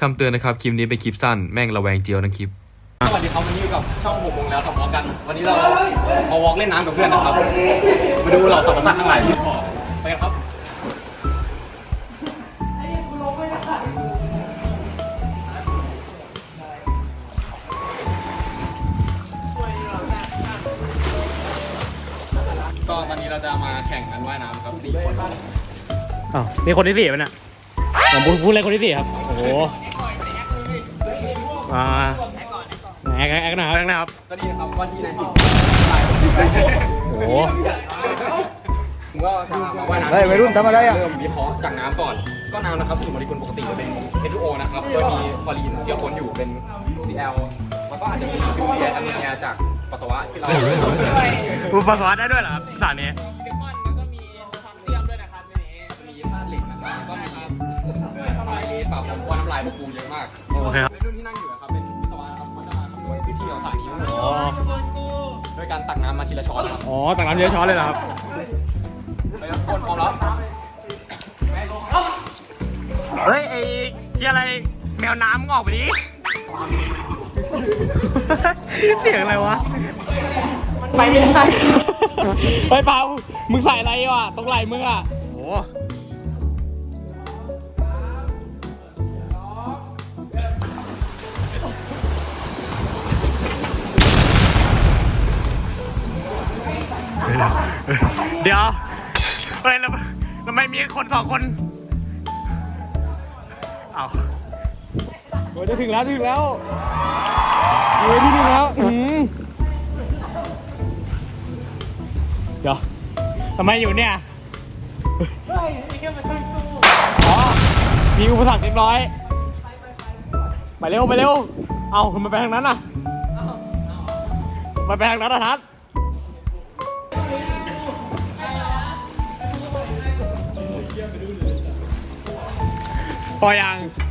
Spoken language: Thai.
คำเตือนนะครับ คลิปนี้เป็นคลิปสั้น แม่งระแวงเจียวทั้งคลิป สวัสดีครับวันนี้อยู่กับช่องหกโมงแล้วขับวอล์กกัน วันนี้เรามาวอล์กเล่นน้ำกับเพื่อนนะครับ มาดูเหล่าสรรพสัตว์ทั้งหลายที่ขอไปกันครับก็วันนี้เราจะมาแข่งกันว่ายน้ำครับสี่คน อ้าวมีคนที่สี่ป่ะเนี่ยผมพูดพูดเลยคนที่สี่ครับ โอ้โห อ่าแอคแอคแอคหนะครับแอคนะครับ ก็นี่นะครับว่าที่นายสิบโอ้โห ผมก็จะมาว่ายน้ำเฮ้ยวัยรุ่นทำอะไรอะเริ่มวิเคราะห์จากน้ำก่อน ก็น้ำนะครับสูตรโมเลกุลปกติจะเป็น H2O นะครับโดยมีคลอรีนเจือปนอยู่เป็น Cl แล้วก็อาจจะมียูเรียแอมโมเนียจากปัสสาวะที่เราอุปกรณ์ได้ด้วยเหรอครับสารนี้มีธาตุเหล็กนะครับแล้วก็มีไมเอสปรับผมว่าน้ำลายบกูเยอะมาก โอเคครับใน รุ่นที่นั่งอยู่นะครับเป็นวิศวะครับเขาจะมาคำนวณพื้นที่ของสารนี้ทั้งหมดอ๋อ โดยการตักน้ำมาทีละช้อนนะครับอ๋อตักน้ำเยอะช้อนเลยเหรอครับ ไปครับคนพร้อมแล้วเฮ้ยไอ้เชียอะไรแมวน้ำออกไปดิ เสียงอะไรวะ ไปไม่ได้ไปเปล่ามึงใส่อะไรวะตรงไหล่มึงอะโอ้ เดี๋ยวเฮ้ยแล้วทำไมมีคนสองคน เอาโอ้ยจะถึงแล้วถึงแล้วโอ้ยที่ถึงแล้วอืมเดี๋ยวทำไมอยู่เนี่ยมีอ๋อมีอุปสรรคเรียบร้อย ไปเร็วไปเร็ว เอาทำไมไปทางนั้นอะมาไปทางนั้นอะทัศน์ พอยังอ๋อ